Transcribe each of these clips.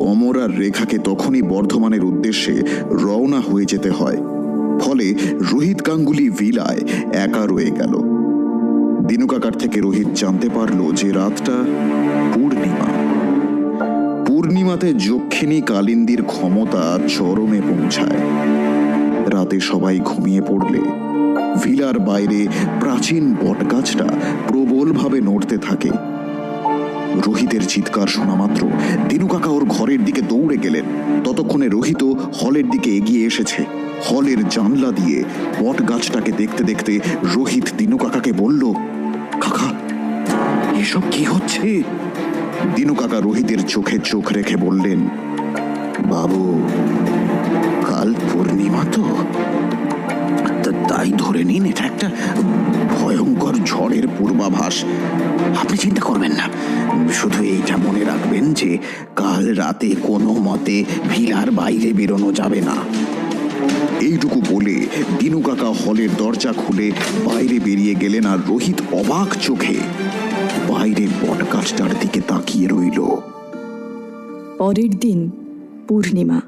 অমর আর রেখাকে তখনই বর্ধমানের উদ্দেশ্যে রওনা হয়ে যেতে হয়। ফলে রোহিত গাঙ্গুলি ভিলায় একা রয়ে গেল। দিনু কাকার থেকে রোহিত জানতে পারল যে রাতটা পূর্ণিমা। পূর্ণিমাতে যক্ষিণী কালিন্দির ক্ষমতা চরমে পৌঁছায়। রাতে সবাই ঘুমিয়ে পড়লে ভিলার বাইরে প্রাচীন বটগাছটা প্রবলভাবে নড়তে থাকে। রোহিতের চিৎকার শোনা মাত্র। দিনু কাকা ওর ঘরের দিকে দৌড়ে গেলেন। ততক্ষণে রোহিত হলের দিকে এগিয়ে এসেছে। হলের জানলা দিয়ে বট গাছটাকে দেখতে দেখতে রোহিত দিনু কাকাকে বলল, কাকা, এসব কি হচ্ছে? দিনু কাকা রোহিতের চোখে চোখ রেখে বললেন, বাবু, কাল পূর্ণিমা তো। তাই ধরে নিন, এটা একটা ভয়ঙ্কর ঝড়ের পূর্বাভাস। আপনি চিন্তা করবেন না। শুধু এইটা মনে রাখবেন যে কাল রাতে কোনো মতে ভিলার বাইরে বেরোনো যাবে না। এইটুকু বলে দিনু কাকা হলের দরজা খুলে বাইরে বেরিয়ে গেলেন আর রোহিত অবাক চোখে। বাইরের বটগাছটার দিকে তাকিয়ে রইল। পরের দিন পূর্ণিমা।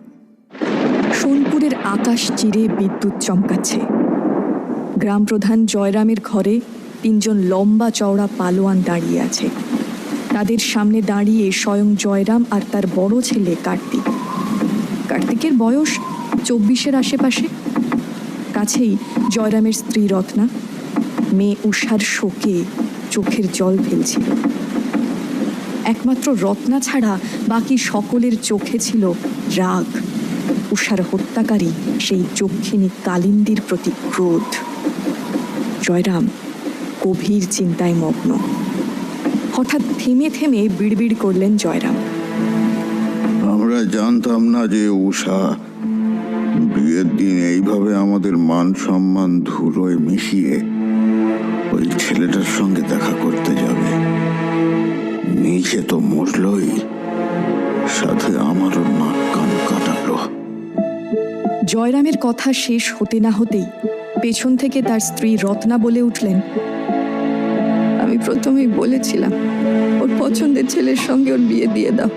সোনপুরের আকাশ চিরে বিদ্যুৎ চমকাচ্ছে। গ্রাম প্রধান জয়রামের ঘরে তিনজন লম্বা চওড়া পালোয়ান দাঁড়িয়ে আছে। তাদের সামনে দাঁড়িয়ে স্বয়ং জয়রাম আর তার বড় ছেলে কার্তিক। কার্তিকের বয়স চব্বিশের আশেপাশে। কাছেই জয়রামের স্ত্রী রত্না। মেয়ে উষার শোকে চোখের জল ফেলছিল। একমাত্র রত্না ছাড়া বাকি সকলের চোখে ছিল রাগ। উষার হত্যাকারী সেই যক্ষিণী কালিন্দির প্রতি ক্রোধ। জয়রাম গভীর চিন্তায় মগ্ন। হঠাৎ থেমে থেমে বিড়বিড় করলেন জয়রাম। আমরা জানতাম না যে উষা বিয়ের দিন এইভাবে আমাদের মান সম্মান ধুলোয় মিশিয়ে ওই ছেলেটার সঙ্গে দেখা করতে যাবে। নিচে তো মরলই সাথে আমারও নাক কান কাটালো। জয়রামের কথা শেষ হতে না হতেই পেছন থেকে তার স্ত্রী রত্না বলে উঠলেন আমি প্রথমেই বলেছিলাম ওর পছন্দের ছেলের সঙ্গে ওর বিয়ে দিয়ে দাও।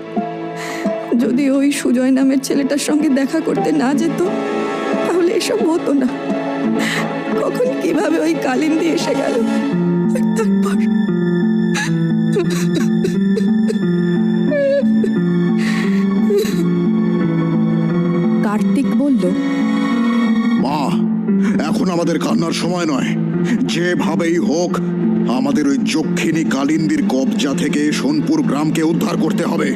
যদি ওই সুজয় নামের ছেলেটার সঙ্গে দেখা করতে না যেত তাহলে এসব হতো না। কখন কীভাবে ওই কালিন্দি এসে গেল? তারপর কার্তিক বলল মা এখন আমাদের কান্নার সময় নয়। যেভাবেই হোক আমাদের ওই যক্ষিণী কালিন্দির কবজা থেকে সোনপুর গ্রামকে উদ্ধার করতে হবে।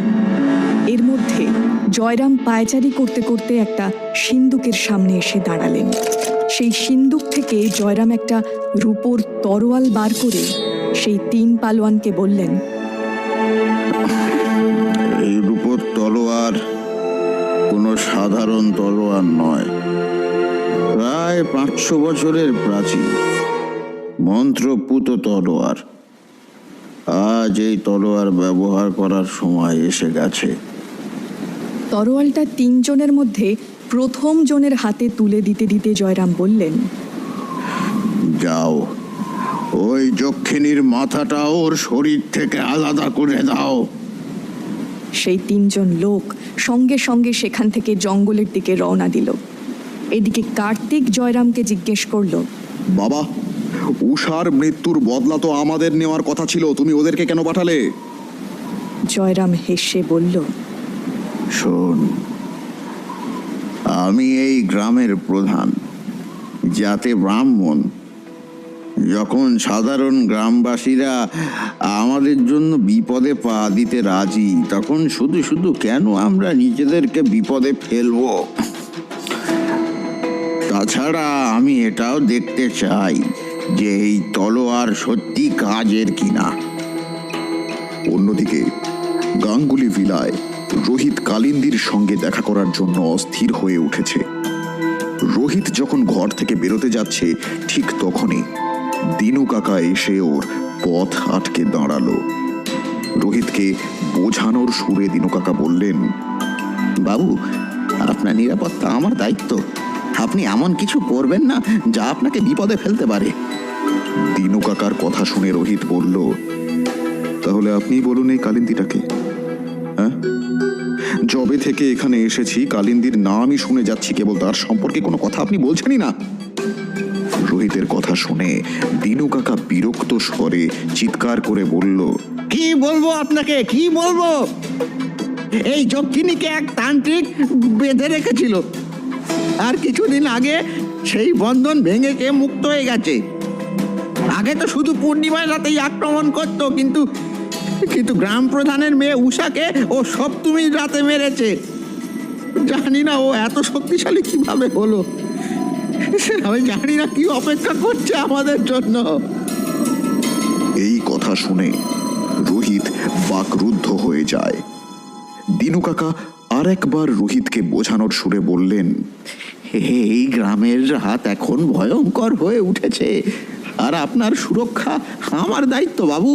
এর মধ্যে জয়রাম পায়চারি করতে করতে একটা সিন্দুকের সামনে এসে দাঁড়ালেন। সেই সিন্দুক থেকে জয়রাম একটা রূপোর তরোয়াল বার করে সেই তিন পালোয়ানকে বললেন এই রূপোর তলোয়ার কোনো সাধারণ তলোয়ার নয়। প্রায় পাঁচশো বছরের প্রাচীন। মন্ত্রপুত তলোয়ার। আজ এই তলোয়ার ব্যবহার করার সময় এসে গেছে। তরোয়ালটা তিনজনের মধ্যে প্রথম জনের হাতে তুলে দিতে দিতে জয়রাম বললেন যাও ওই যক্ষিণীর মাথাটা ওর শরীর থেকে আলাদা করে দাও। সেই তিনজন লোক সঙ্গে সঙ্গে সেখান থেকে জঙ্গলের দিকে রওনা দিল। এদিকে কার্তিক জয়রামকে জিজ্ঞেস করল বাবা উষার মৃত্যুর বদলা তো আমাদের নেওয়ার কথা ছিল। তুমি ওদেরকে কেন পাঠালে? জয়রাম হেসে বলল শোন আমি এই গ্রামের প্রধান। যাতে ব্রাহ্মণ যখন সাধারণ গ্রামবাসীরা আমাদের জন্য বিপদে পা দিতে রাজি তখন শুধু শুধু কেন আমরা নিজেদেরকে বিপদে ফেলব? তাছাড়া আমি এটাও দেখতে চাই। যে এই তলোয়ার সত্যি কাজের কিনা। অন্যদিকে, গাঙ্গুলি ভিলায় রোহিত কালিন্দির সঙ্গে দেখা করার জন্য অস্থির হয়ে উঠেছে। রোহিত যখন ঘর থেকে বেরোতে যাচ্ছে, ঠিক তখনই দিনু কাকা এসে ওর পথ আটকে দাঁড়াল। রোহিতকে বোঝানোর সুরে দিনু কাকা বললেন, বাবু, আপনার নিরাপত্তা আমার দায়িত্ব। আপনি এমন কিছু করবেন না যা আপনাকে বিপদে ফেলতে পারে। দিনু কাকার কথা শুনে রোহিত বলল তাহলে আপনি বলুন এই কালিন্দিটাকে। হ্যাঁ? যবে থেকে এখানে এসেছি কালিন্দির নামই শুনে যাচ্ছি কেবল তার সম্পর্কে কোনো কথা আপনি বলছেনই না। রোহিতের কথা শুনে দিনু কাকা বিরক্ত স্বরে চিৎকার করে বলল কি বলব আপনাকে? কি বলব? এই যক্ষিণীকে এক তান্ত্রিক বেঁধে রেখেছিল। আর কিছুদিন আগে সেই বন্ধন ভেঙে কে মুক্ত হয়ে গেছে। আগে তো শুধু পূর্ণিমার রাতেই আক্রমণ করতো, কিন্তু কিন্তু গ্রাম প্রধানের মেয়ে উষাকে ও সপ্তমীর রাতে মেরেছে। জানি না ও এত শক্তিশালী কীভাবে হলো। আমি জানি না কি অপেক্ষা করছে আমাদের জন্য। এই কথা শুনে রোহিত বাকরুদ্ধ হয়ে যায়। দিনু কাকা আর একবার রোহিতকে বোঝানোর সুরে বললেন হে এই গ্রামের হাত এখন ভয়ঙ্কর হয়ে উঠেছে। আর আপনার সুরক্ষা আমার দায়িত্ব, বাবু।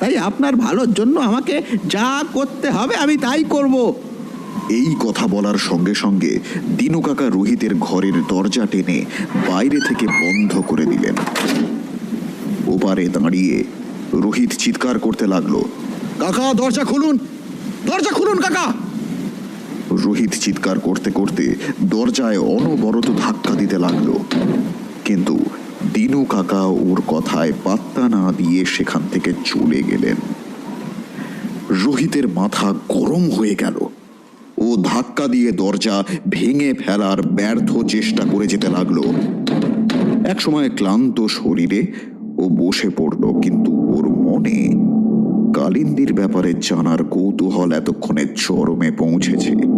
তাই আপনার ভালোর জন্য আমাকে যা করতে হবে আমি তাই করব। এই কথা বলার সঙ্গে সঙ্গে দিনু কাকা রোহিতের ঘরের দরজা টেনে বাইরে থেকে বন্ধ করে দিলেন। ওপারে দাঁড়িয়ে রোহিত চিৎকার করতে লাগল, কাকা, দরজা খুলুন! দরজা খুলুন, কাকা! রোহিত চিৎকার করতে করতে দরজায় অনবরত ধাক্কা দিতে লাগল। কিন্তু দিনু কাকা ওর কথায় পাত্তা না দিয়ে সেখান থেকে চলে গেলেন। রোহিতের মাথা গরম হয়ে গেল। ও ধাক্কা দিয়ে দরজা ভেঙে ফেলার ব্যর্থ চেষ্টা করে যেতে লাগল। একসময় ক্লান্ত শরীরে ও বসে পড়ল, কিন্তু ওর মনে কালিন্দির ব্যাপারে জানার কৌতূহল এতক্ষণে চরমে পৌঁছেছে।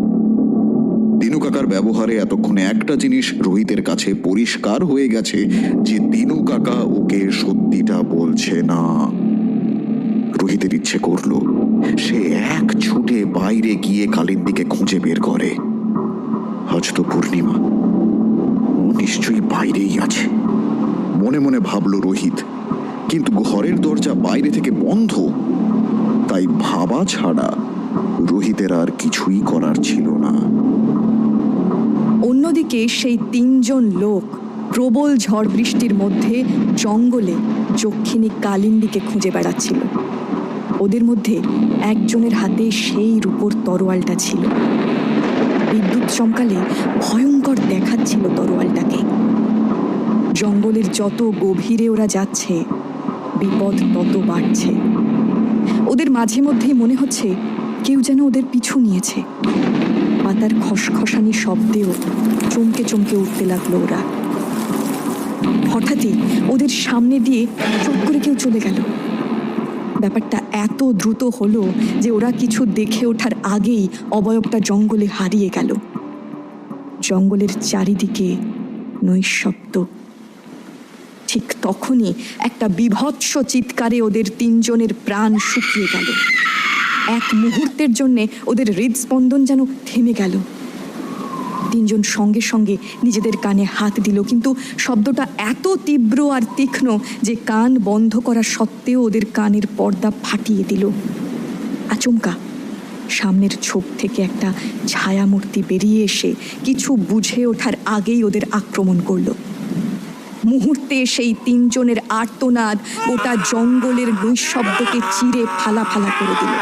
দিনু কাকার ব্যবহারে এতক্ষণে একটা জিনিস রোহিতের কাছে পরিষ্কার হয়ে গেছে যে দিনু কাকা ওকে সত্যিটা বলছে না। রোহিতের ইচ্ছে করল, সে এক ছুটে বাইরে গিয়ে কালিন্দিকে খুঁজে বের করে। আজ তো পূর্ণিমা, ও নিশ্চয়ই বাইরেই আছে। মনে মনে ভাবল রোহিত, কিন্তু ঘরের দরজা বাইরে থেকে বন্ধ। তাই ভাবা ছাড়া রোহিতের আর কিছুই করার ছিল না সেই তিনজন লোক প্রবল ঝড় বৃষ্টির মধ্যে জঙ্গলে যক্ষিণী কালিন্দিকে খুঁজে বেড়াচ্ছিল। ওদের মধ্যে একজনের হাতে সেই রূপোর তরোয়ালটা ছিল। বিদ্যুৎ চমকালে ভয়ঙ্কর দেখাচ্ছিল তরোয়ালটাকে। জঙ্গলের যত গভীরে ওরা যাচ্ছে, বিপদ তত বাড়ছে। ওদের মাঝে মধ্যেই মনে হচ্ছে কেউ যেন ওদের পিছু নিয়েছে। পাতার খসখসানি শব্দেও চমকে চমকে উঠতে লাগল ওরা। হঠাৎই ওদের সামনে দিয়ে চট করে কেউ চলে গেল। ব্যাপারটা এত দ্রুত হলো যে ওরা কিছু দেখে ওঠার আগেই অবয়বটা জঙ্গলে হারিয়ে গেল। জঙ্গলের চারিদিকে নৈশব্দ। ঠিক তখনই একটা বিভৎস চিৎকারে ওদের তিনজনের প্রাণ শুকিয়ে গেল। এক মুহূর্তের জন্যে ওদের হৃদস্পন্দন যেন থেমে গেল। তিনজন সঙ্গে সঙ্গে নিজেদের কানে হাত দিল, কিন্তু শব্দটা এত তীব্র আর তীক্ষ্ণ যে কান বন্ধ করা সত্ত্বেও ওদের কানের পর্দা ফাটিয়ে দিল। আচমকা, সামনের ছোপ থেকে একটা ছায়ামূর্তি বেরিয়ে এসে কিছু বুঝে ওঠার আগেই ওদের আক্রমণ করল। মুহূর্তে সেই তিনজনের আর্তনাদ গোটা জঙ্গলের নৈশব্দকে চিরে ফালা ফালা করে দিল।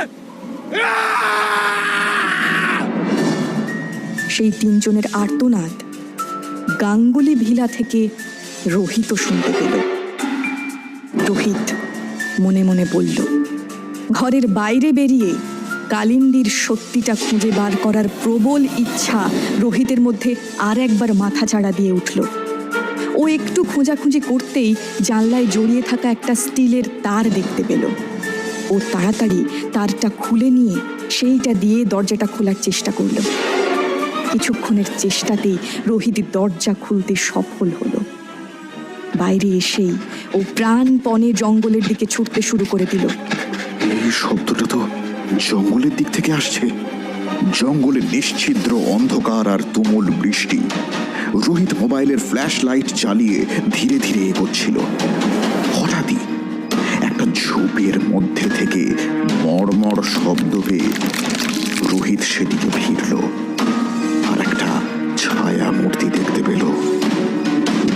সেই তিনজনের আর্তনাদ গাঙ্গুলি ভিলা থেকে রোহিত শুনতে পেল। রোহিত মনে মনে বলল, ঘরের বাইরে বেরিয়ে কালিন্দির সত্যিটা খুঁজে বার করার প্রবল ইচ্ছা রোহিতের মধ্যে আর একবার মাথা চাড়া দিয়ে উঠল। ও একটু খোঁজাখুঁজি করতেই জানলায় জড়িয়ে থাকা একটা স্টিলের তার দেখতে পেল। ও তাড়াতাড়ি তারটা খুলে নিয়ে সেইটা দিয়ে দরজাটা খোলার চেষ্টা করল। কিছুক্ষণের চেষ্টাতেই রোহিত দরজা খুলতে সফল হলো। বাইরে এসেই ও প্রাণপণে জঙ্গলের দিকে ছুটতে শুরু করে দিল। এই শব্দটা তো জঙ্গলের দিক থেকে আসছে। জঙ্গলে নিশ্ছিদ্র অন্ধকার আর তুমুল বৃষ্টি। রোহিত মোবাইলের ফ্ল্যাশ লাইট চালিয়ে ধীরে ধীরে এগোচ্ছিল। ঝোপের মধ্যে থেকে মর্মর শব্দ পেয়ে রোহিত সেদিকে ফিরল। আর একটা ছায়া মূর্তি দেখতে পেল।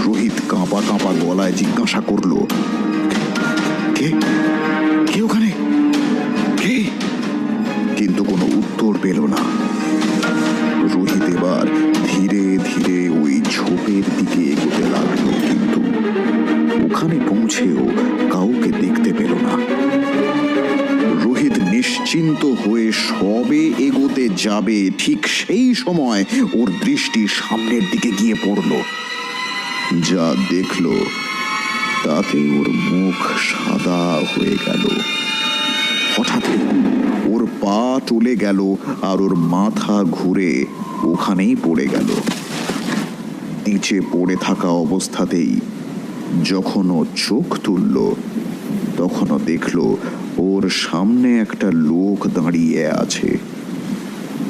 রোহিত কাঁপা কাঁপা গলায় জিজ্ঞাসা করল, কে? যাবে ঠিক সেই সময় ওর দৃষ্টি সামনের দিকে গিয়ে পড়ল। যা দেখল, তাতে ওর মুখ সাদা হয়ে গেল। হঠাৎ ওর পা চলে গেল আর ওর মাথা ঘুরে ওখানেই পড়ে গেল। নিচে পড়ে থাকা অবস্থাতেই যখন ও চোখ তুলল তখনও দেখল ওর সামনে একটা লোক দাঁড়িয়ে আছে।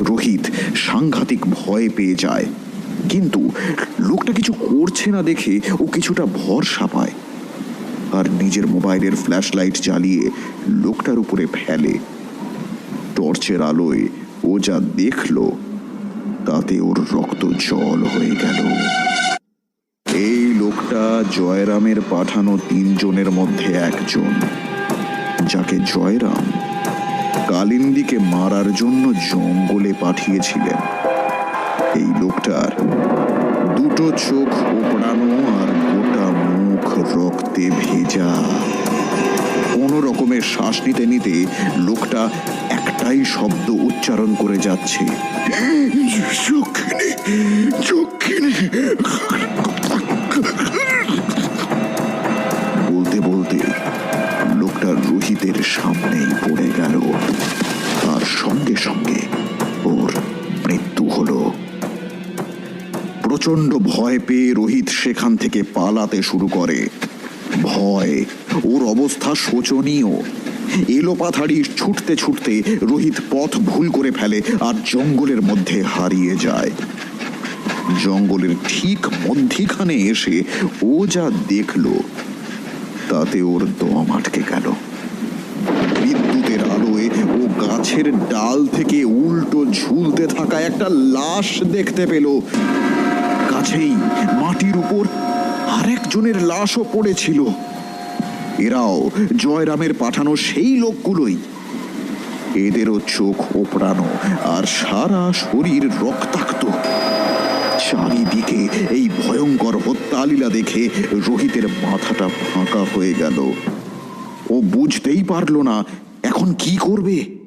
রোহিত সাংঘাতিক ভয় পেয়ে যায়। কিন্তু লোকটা কিছু করছে না দেখে ও কিছুটা ভরসা পায়। আর নিজের মোবাইলের ফ্ল্যাশ লাইট জ্বালিয়ে লোকটার উপরে ফেলে। টর্চের আলোয় ও যা দেখল, তাতে ওর রক্ত জল হয়ে গেল। এই লোকটা জয়রামের পাঠানো তিনজনের মধ্যে একজন, যাকে জয়রাম কালিন্দিকে মারার জন্য জঙ্গলে পাঠিয়েছিলেন। এই লোকটার দুটো চোখ ওপড়ানো আর গোটা মুখ রক্তে ভেজা। কোনো রকমের শ্বাস নিতে নিতে লোকটা একটাই শব্দ উচ্চারণ করে যাচ্ছে। যক্ষিণী যক্ষিণী লোকটা সামনেই পড়ে গেল। আর সঙ্গে সঙ্গে ওর মৃত্যু হলো। প্রচণ্ড ভয় পেয়ে রোহিত সেখান থেকে পালাতে শুরু করে। ভয়, ওর অবস্থা শোচনীয়। এলোপাথাড়ি ছুটতে ছুটতে রোহিত পথ ভুল করে ফেলে আর জঙ্গলের মধ্যে হারিয়ে যায়। জঙ্গলের ঠিক মধ্যিখানে এসে ও যা দেখল, তাতে ওর দম আটকে গেল বিদ্যুতের আলোয় ও গাছের ডাল থেকে উল্টো ঝুলতে থাকা একটা লাশ দেখতে পেল। কাছেই মাটির উপর আরেকজনের লাশও পড়েছিল। এরাও জয়রামের পাঠানো সেই লোকগুলোই। এদেরও চোখ ওপড়ানো আর সারা শরীর রক্তাক্ত। চারিদিকে এই ভয়ঙ্কর হত্যালীলা দেখে রোহিতের মাথাটা ফাঁকা হয়ে গেল। ও বুঝতেই পারল না, এখন কি করবে?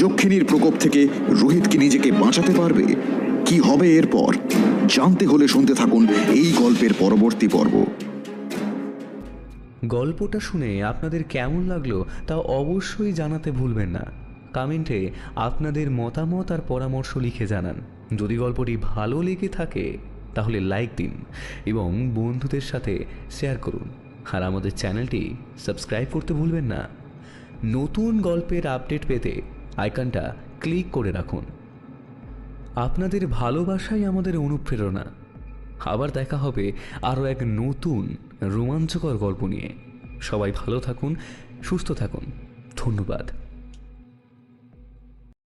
যক্ষিণীর প্রকোপ থেকে রোহিত কি নিজেকে বাঁচাতে পারবে? কি হবে এরপর? জানতে হলে শুনতে থাকুন এই গল্পের পরবর্তী পর্ব। গল্পটা শুনে আপনাদের কেমন লাগল তা অবশ্যই জানাতে ভুলবেন না। কমেন্টে আপনাদের মতামত আর পরামর্শ লিখে জানান। যদি গল্পটি ভালো লেগে থাকে, তাহলে লাইক দিন এবং বন্ধুদের সাথে শেয়ার করুন। আর আমাদের চ্যানেলটি সাবস্ক্রাইব করতে ভুলবেন না। নতুন গল্পের আপডেট পেতে আইকনটা ক্লিক করে রাখুন। আপনাদের ভালোবাসাই আমাদের অনুপ্রেরণা। আবার দেখা হবে আরও এক নতুন রোমাঞ্চকর গল্প নিয়ে। সবাই ভালো থাকুন, সুস্থ থাকুন। ধন্যবাদ।